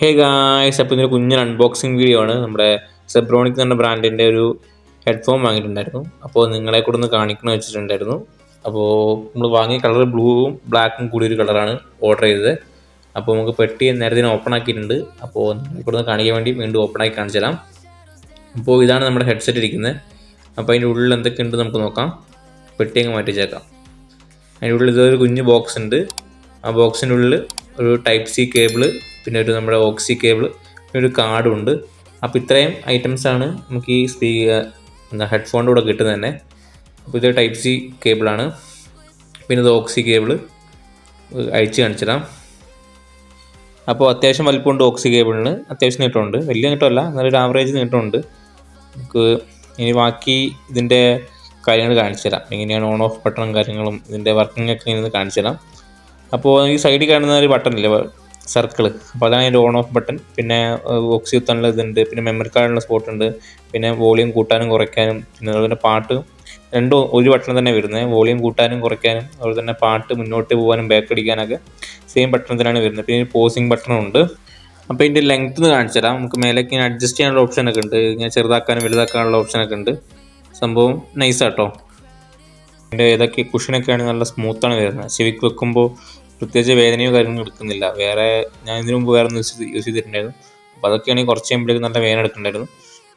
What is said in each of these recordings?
Hey guys അപ്പോൾ ഇതൊരു കുഞ്ഞൊരു അൺബോക്സിങ് വീഡിയോ ആണ്. നമ്മുടെ സെബ്രോണിക് എന്ന ബ്രാൻഡിന്റെ ഒരു ഹെഡ്ഫോൺ വാങ്ങിയിട്ടുണ്ടായിരുന്നു. അപ്പോൾ നിങ്ങളെ കൂടെ ഒന്ന് കാണിക്കണം വെച്ചിട്ടുണ്ടായിരുന്നു. അപ്പോൾ നമ്മൾ വാങ്ങിയ കളർ ബ്ലൂവും ബ്ലാക്കും കൂടി ഒരു കളറാണ് ഓർഡർ ചെയ്തത്. അപ്പോൾ നമുക്ക് പെട്ടി നേരത്തെ ഓപ്പൺ ആക്കിയിട്ടുണ്ട്. അപ്പോൾ നിങ്ങളെ കൂടെ ഒന്ന് കാണിക്കാൻ വേണ്ടി വീണ്ടും ഓപ്പൺ ആക്കി കാണിച്ചു തരാം. അപ്പോൾ ഇതാണ് നമ്മുടെ ഹെഡ്സെറ്റ് ഇരിക്കുന്നത് അപ്പോൾ അതിന്റെ ഉള്ളിൽ എന്തൊക്കെ ഉണ്ട് നമുക്ക് നോക്കാം. പെട്ടി അങ്ങ് മാറ്റി മാറ്റിച്ചേക്കാം. അതിന്റെ ഉള്ളിൽ ഇതൊരു കുഞ്ഞ് ബോക്സ് ഉണ്ട്. ആ ബോക്സിന്റെ ഉള്ളിൽ ഒരു ടൈപ്പ് സി കേബിൾ പിന്നെ ഒരു നമ്മുടെ ഓക്സി കേബിൾ പിന്നെ ഒരു കാർഡും ഉണ്ട്. അപ്പോൾ ഇത്രയും ഐറ്റംസ് ആണ് നമുക്ക് ഈ സ്പീ എന്താ ഹെഡ്ഫോണിന്റെ കൂടെ കിട്ടുന്നത് തന്നെ. അപ്പോൾ ഇത് ടൈപ്പ് സി കേബിളാണ് പിന്നെ ഇത് ഓക്സി കേബിൾ അഴിച്ച് കാണിച്ചിടാം. അപ്പോൾ അത്യാവശ്യം വലിപ്പമുണ്ട് ഓക്സി കേബിളിന് അത്യാവശ്യം നീട്ടമുണ്ട്. വലിയ നീട്ടമല്ല നല്ലൊരു ആവറേജ് നീട്ടമുണ്ട്. നമുക്ക് ഇനി ബാക്കി ഇതിന്റെ കാര്യങ്ങൾ കാണിച്ചു തരാം എങ്ങനെയാണ് ഓൺ ഓഫ് ബട്ടണും കാര്യങ്ങളും ഇതിന്റെ വർക്കിംഗ് ഒക്കെ ഇങ്ങനെ കാണിച്ചു തരാം അപ്പോൾ ഈ സൈഡിൽ കാണുന്ന ഒരു ബട്ടൺ ഇല്ലേ സർക്കിൾ അപ്പോൾ അതാണ് അതിന്റെ ഓൺ ഓഫ് ബട്ടൺ പിന്നെ ഓക്സി കുത്താനുള്ള ഇതുണ്ട്. പിന്നെ മെമ്മറി കാർഡിനുള്ള സ്പോട്ട് ഉണ്ട്. പിന്നെ വോളിയം കൂട്ടാനും കുറയ്ക്കാനും പിന്നെ അതുപോലെ പാട്ട് രണ്ടും ഒരു ബട്ടൺ തന്നെ വരുന്നത് വോളിയം കൂട്ടാനും കുറയ്ക്കാനും അതുപോലെ തന്നെ പാട്ട് മുന്നോട്ട് പോകാനും ബാക്ക് അടിക്കാനൊക്കെ സെയിം ബട്ടൺ തന്നെയാണ് വരുന്നത്. പിന്നെ പോസിങ് ബട്ടണും ഉണ്ട്. അപ്പോൾ ഇതിന്റെ ലെങ്ത് കാണിച്ചു തരാം. നമുക്ക് മേലേക്ക് ഇങ്ങനെ അഡ്ജസ്റ്റ് ചെയ്യാനുള്ള ഓപ്ഷനൊക്കെ ഉണ്ട്. ഇങ്ങനെ ചെറുതാക്കാനും വലുതാക്കാനുള്ള ഓപ്ഷനൊക്കെ ഉണ്ട്. സംഭവം നൈസാട്ടോ അതിന്റെ ഏതൊക്കെ കുഷനൊക്കെയാണ് നല്ല സ്മൂത്താണ് വരുന്നത്. ചെവിക്ക് വെക്കുമ്പോൾ പ്രത്യേകിച്ച് വേദനയോ കാര്യങ്ങളോ എടുക്കുന്നില്ല. വേറെ ഞാൻ ഇതിനു മുമ്പ് വേറെ യൂസ് യൂസ് ചെയ്തിട്ടുണ്ടായിരുന്നു. അപ്പോൾ അതൊക്കെയാണെങ്കിൽ കുറച്ച് കഴിയുമ്പോഴേക്കും നല്ല വേദന എടുക്കുന്നുണ്ടായിരുന്നു.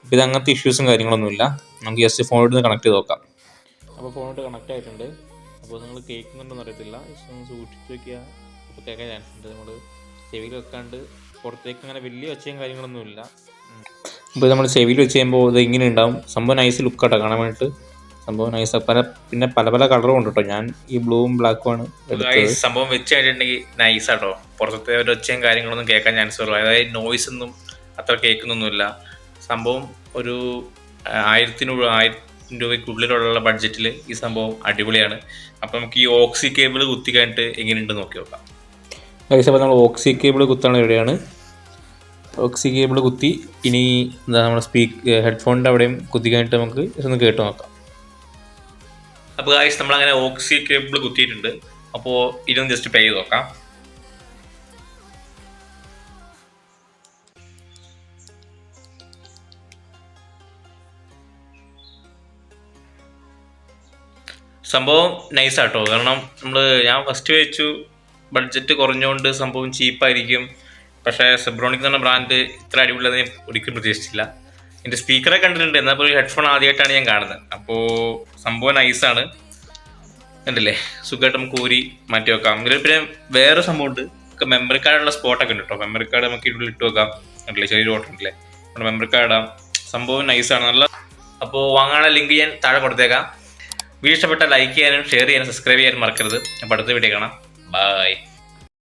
അപ്പോൾ ഇത് അങ്ങനത്തെ ഇഷ്യൂസും കാര്യങ്ങളൊന്നുമില്ല. നമുക്ക് ജസ്റ്റ് ഫോണിൽ നിന്ന് കണക്ട് ചെയ്ത് നോക്കാം. അപ്പോൾ ഫോണിട്ട് കണക്ട് ആയിട്ടുണ്ട്. അപ്പോൾ നിങ്ങൾ കേൾക്കുന്നുണ്ടെന്ന് അറിയത്തില്ല. ജസ്റ്റ് ഒന്ന് സൂക്ഷിച്ച് വെക്കുക. അപ്പോൾ കേൾക്കാൻ ചാൻസ് ഉണ്ട്. നമ്മൾ ചെവിയിൽ വെക്കാണ്ട് പുറത്തേക്ക് അങ്ങനെ വലിയ ഒച്ചയും കാര്യങ്ങളൊന്നുമില്ല. അപ്പോൾ നമ്മൾ ചെവിയിൽ വെച്ച് കഴിയുമ്പോൾ ഇത് ഇങ്ങനെ ഉണ്ടാവും. സംഭവം നൈസ് ലുക്കാട്ടോ കാണാൻ വേണ്ടിയിട്ട്. സംഭവം നൈസ് പല പിന്നെ പല പല കളറും ഉണ്ട് കേട്ടോ ഞാൻ ഈ ബ്ലൂവും ബ്ലാക്കും ആണ് സംഭവം വെച്ച് കഴിഞ്ഞിട്ടുണ്ടെങ്കിൽ നൈസ് ആട്ടോ പുറത്തെ ഒരു ഒച്ചയും കാര്യങ്ങളൊന്നും കേൾക്കാൻ ചാൻസ് കുറവ് അതായത് നോയ്സ് ഒന്നും അത്ര കേൾക്കുന്നൊന്നുമില്ല. സംഭവം ഒരു ആയിരത്തിനുള്ള ആയിരത്തി രൂപയ്ക്കുള്ളിലുള്ള ബഡ്ജറ്റിൽ ഈ സംഭവം അടിപൊളിയാണ്. അപ്പം നമുക്ക് ഈ ഓക്സി കേബിൾ കുത്തി കഴിഞ്ഞിട്ട് എങ്ങനെയുണ്ട് നോക്കി നോക്കാം. അപ്പോൾ നമ്മൾ ഓക്സി കേബിൾ കുത്താണ് എവിടെയാണ് ഓക്സി കേബിൾ കുത്തി ഇനി എന്താ നമ്മുടെ സ്പീക്ക് ഹെഡ്ഫോണിന്റെ അവിടെയും കുത്തി കഴിഞ്ഞിട്ട് നമുക്ക് ഇതൊന്ന് കേട്ട് നോക്കാം. അപ്പോൾ ഗായ്സ് നമ്മളങ്ങനെ ഓക്സി കേബിൾ കുത്തിയിട്ടുണ്ട്. അപ്പോൾ ഇതൊന്ന് ജസ്റ്റ് പേ ചെയ്ത് നോക്കാം. സംഭവം നൈസാട്ടോ കാരണം നമ്മൾ ഞാൻ ഫസ്റ്റ് വെച്ചു. ബഡ്ജറ്റ് കുറഞ്ഞുകൊണ്ട് സംഭവം ചീപ്പായിരിക്കും പക്ഷേ സെബ്രോണിക് എന്ന് പറഞ്ഞ ബ്രാൻഡ് ഇത്ര അടിപൊളി ഞാൻ ഒരിക്കലും പ്രതീക്ഷിച്ചില്ല. എന്റെ സ്പീക്കറെ കണ്ടിട്ടുണ്ട്. എന്നാൽ പോലും ഹെഡ്ഫോൺ ആദ്യമായിട്ടാണ് ഞാൻ കാണുന്നത്. അപ്പോൾ സംഭവം നൈസാണ് കണ്ടില്ലേ? സുഖമായിട്ട് നമുക്ക് ഊരി മാറ്റി വെക്കാം. ഇതിൽ പിന്നെ വേറെ സംഭവം ഉണ്ട്. മെമ്മറി കാർഡുള്ള സ്പോട്ടൊക്കെ ഉണ്ട് കേട്ടോ മെമ്മറി കാർഡ് നമുക്ക് ഇതിൽ ഇട്ട് വെക്കാം. കണ്ടില്ലേ? ചെറിയൊരു ഓട്ടം ഉണ്ടല്ലേ? നമ്മുടെ മെമ്മറി കാർഡ് ഇടാം. സംഭവം നൈസാണ് നല്ല അപ്പോൾ വാങ്ങാനുള്ള ലിങ്ക് ഞാൻ താഴെ കൊടുത്തേക്കാം. വീഡിയോ ഇഷ്ടപ്പെട്ട ലൈക്ക് ചെയ്യാനും ഷെയർ ചെയ്യാനും സബ്സ്ക്രൈബ് ചെയ്യാനും മറക്കരുത്. അപ്പോൾ അടുത്ത വീഡിയോ കാണാം. ബൈ